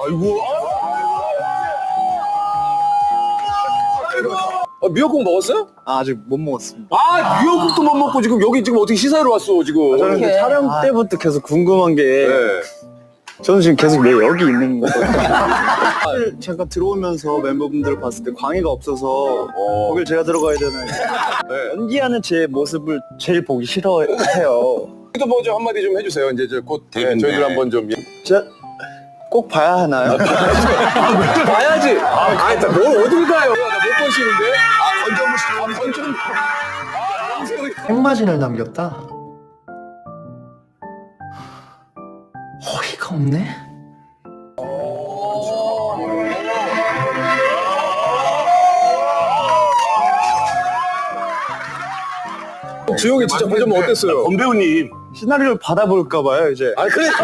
아이고. 아, 미역국 먹었어요? 아, 아직 못 먹었습니다. 아 미역국도 못 먹고 지금 여기 지금 어떻게 시사회로 왔어 지금? 저는 그 촬영 때부터 계속 궁금한 게 네. 저는 지금 계속 왜 여기 있는 거거든요. 사실 잠깐 들어오면서 멤버분들을 봤을 때 광희가 없어서 어. 거길 제가 들어가야 되나요? 네. 연기하는 제 모습을 제일 보기 싫어해요. 또 먼저 한마디 좀 해주세요. 이제 이제 곧 네, 저희들 한번 좀 진짜 꼭 봐야 하나요? 봐야지. 아, 아니, 뭘 어딜 가요? 나 못 보시는데. 아, 건져보시죠. 아, 건져. 아, 영생이. 핵마진을 남겼다. 어이가 없네. 주영이 진짜 보자면 어땠어요? 권 배우님 시나리오를 받아볼까 봐요, 이제. 아, 그래.